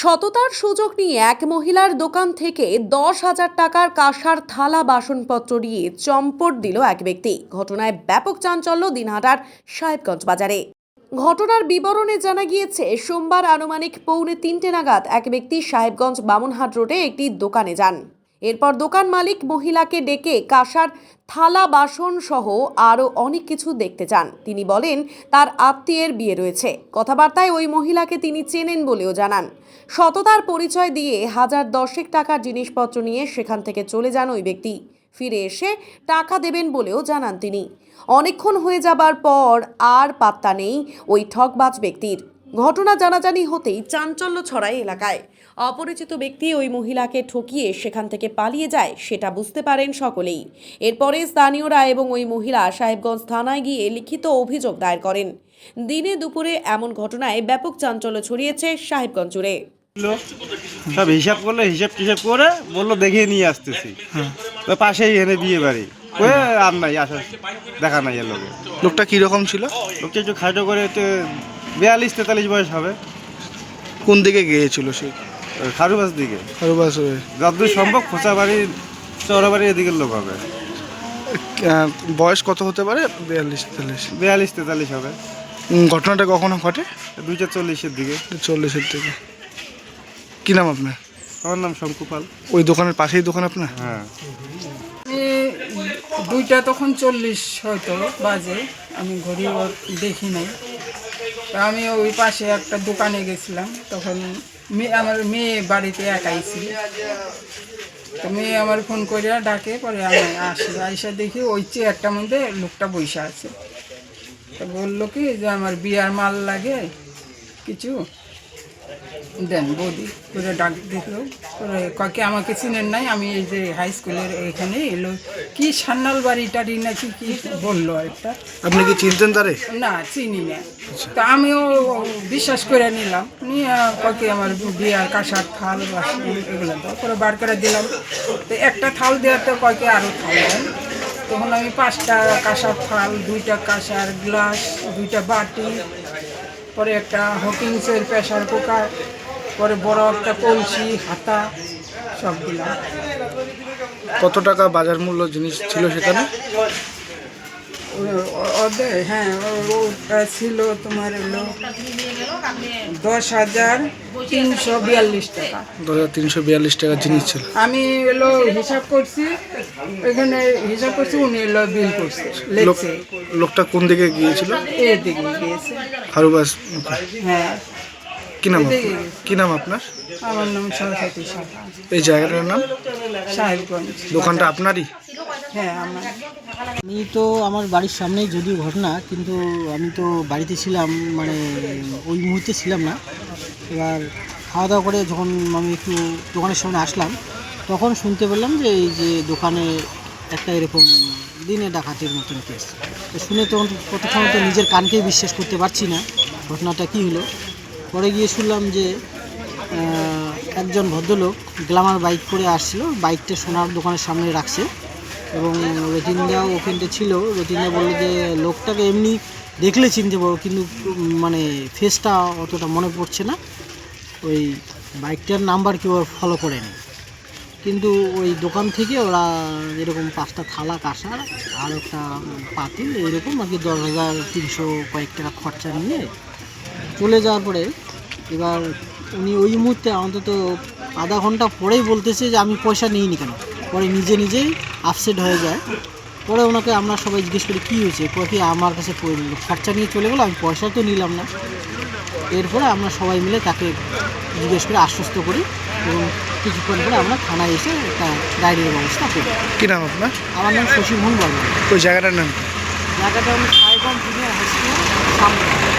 সততার সুযোগ নিয়ে এক মহিলার দোকান থেকে দশ হাজার টাকার কাঁসার থালা বাসনপত্র নিয়ে চম্পট দিল এক ব্যক্তি। ঘটনায় ব্যাপক চাঞ্চল্য দিনহাটার সাহেবগঞ্জ বাজারে। ঘটনার বিবরণে জানা গিয়েছে, সোমবার আনুমানিক পৌনে তিনটে নাগাদ এক ব্যক্তি সাহেবগঞ্জ বামনহাট রোডে একটি দোকানে যান। এরপর দোকান মালিক মহিলাকে ডেকে কাঁসার থালা, বাসন সহ আরও অনেক কিছু দেখতে চান। তিনি বলেন, তার আত্মীয়ের বিয়ে রয়েছে। কথাবার্তায় ওই মহিলাকে তিনি চেনেন বলেও জানান। সততার পরিচয় দিয়ে হাজার দশেক টাকার জিনিসপত্র নিয়ে সেখান থেকে চলে যান ওই ব্যক্তি। ফিরে এসে টাকা দেবেন বলেও জানান তিনি। অনেকক্ষণ হয়ে যাবার পর আর পাত্তা নেই ওই ঠকবাজ ব্যক্তির। ঘটনা জানাজানি হতেই চাঞ্চল্য ছড়ায় এলাকায়। অপরিচিত ব্যক্তি ওই মহিলাকে ঠকিয়ে সেখান থেকে পালিয়ে যায় সেটা বুঝতে পারেন সকলেই। এরপরে স্থানীয়রা এবং ওই মহিলা সাহেবগঞ্জ থানায় গিয়ে লিখিত অভিযোগ দায়ের করেন। দিনে দুপুরে এমন ঘটনায় ব্যাপক চাঞ্চল্য ছড়িয়েছে সাহেবগঞ্জ জুড়ে। সব হিসাব করল হিসাব টিসাব করে বলল দেখিয়ে নিয়ে আসতেছি। তো পাশেই এনে বিয়ে বাড়ি। ওই আর নাই আসা দেখা নাই এর লোকে লোকটা কীরকম ছিল? লোকটা একটু খাটো করে বিয়াল্লিশ তেতাল্লিশ বয়স হবে। কোন দিকে গিয়েছিল সে? খারুবাস দিকে। আরও বাস হয়ে। যতদূর সম্ভব খোঁচা বাড়ি চৌরা বাড়ি এদিকের লোক হবে। আহ, বয়স কত হতে পারে? বিয়াল্লিশ তেতাল্লিশ। বিয়াল্লিশ তেতাল্লিশ হবে। উম, ঘটনাটা কখনো ঘটে? দুইটা চল্লিশের দিকে। চল্লিশের থেকে কী নাম আপনার? আমার নাম শঙ্কু পাল। ওই দোকানের পাশেই দোকান আপনার? হ্যাঁ। দুইটা তখন চল্লিশ হয়তো বাজে। আমি ঘড়িও দেখি নাই। আমি ওই পাশে একটা দোকানে গেছিলাম, তখন মেয়ে আমার মেয়ে বাড়িতে একাই ছিল। তো মেয়ে আমার ফোন করে ডাকে, পরে আমি আসি, আইসা দেখি ওই চেয়ারটার মধ্যে লোকটা বসে আছে। তো বলল কি যে আমার বিয়ার মাল লাগে, কিছু দেন বৌদি করে ডাক দেখল করে কাকে আমাকে চিনেন নাই আমি এই যে হাই স্কুলের এখানে এলো। কি সান্নাল বাড়ি টাড়ি নাকি কি বলল একটা? আপনি কি চিনতেন তারে? না চিনি না। তা আমিও বিশ্বাস করে নিলাম। নিয়ে কাকে আমার বিয়ার কাঁসার থাল এগুলো দাও। পরে বার করে দিলাম। তো একটা থাল দেওয়ার তো কয়েকে আরও থাল দেন তখন আমি পাঁচটা কাঁসার থাল দুইটা কাঁসার গ্লাস দুইটা বাটি পরে একটা হকিংসের প্রেশার কুকার পরে বড় একটা কলসি, হাতা, সব দিলাম। কত টাকা বাজার মূল্য জিনিস ছিল সেখানে? ওদের হ্যাঁ ওটা ছিল তোমার হলো দশ হাজার তিনশো বিয়াল্লিশ টাকা। দশ হাজার তিনশো বিয়াল্লিশ টাকার জিনিস ছিল। আমি এলো হিসাব করছি এখানে হিসাব করছি উনি এলো বিল করছে লোক লোকটা কোন দিকে গিয়েছিল? এই দিকে গিয়েছে। হারুবাস হ্যাঁ। কি নাম আপনার? কি নাম আপনার? আমার নাম সরস্বতী এই জায়গাটার নাম? সাহেবগঞ্জ। দোকানটা আপনারই? হ্যাঁ আমি তো আমার বাড়ির সামনেই যদিও ঘটনা, কিন্তু আমি তো বাড়িতে ছিলাম মানে ওই মুহূর্তে ছিলাম না। এবার খাওয়া দাওয়া করে যখন আমি একটু দোকানের সামনে আসলাম, তখন শুনতে পেলাম যে এই যে দোকানে একটা এরকম দিনে ডাকাতির মতন কেস তো শুনে তখন প্রথমে তো নিজের কানকেই বিশ্বাস করতে পারছি না, ঘটনাটা কী হলো। পরে গিয়ে শুনলাম যে একজন ভদ্রলোক গ্লামার বাইক করে আসছিল, বাইকটা সোনার দোকানের সামনে রাখছে। এবং রতিনদাও ওখানটা ছিল। রতিনদা বলল যে, লোকটাকে এমনি দেখলে চিনতে পারব কিন্তু মানে ফেসটা অতটা মনে পড়ছে না। ওই বাইকটার নাম্বার কেউ ফলো করেনি। কিন্তু ওই দোকান থেকে ওরা এরকম পাঁচটা থালা কাঁসা আর একটা পাতিল এরকম আর কি দশ হাজার, তিনশো কয়েক টাকা খরচা নিয়ে চলে যাওয়ার পরে এবার উনি ওই মুহূর্তে অন্তত আধা ঘণ্টা পরেই বলতেছে যে, আমি পয়সা নিইনি কেন? পরে নিজে নিজেই আপসেট হয়ে যায়। পরে ওনাকে আমরা সবাই জিজ্ঞেস করি কী হয়েছে? কি আমার কাছে খরচা নিয়ে চলে গেলো আমি পয়সা তো নিলাম না। এরপরে আমরা সবাই মিলে তাকে জিজ্ঞেস করে আশ্বস্ত করি এবং কিছুক্ষণ পরে আমরা থানায় এসে একটা ডায়েরির ব্যবস্থা করি। কি নাম আপনার? আমার নাম শশীভূম বর্মন। ওই জায়গাটার নাম জায়গাটা হলো সাহেবগঞ্জ জুনিয়র হাই স্কুল সামনে।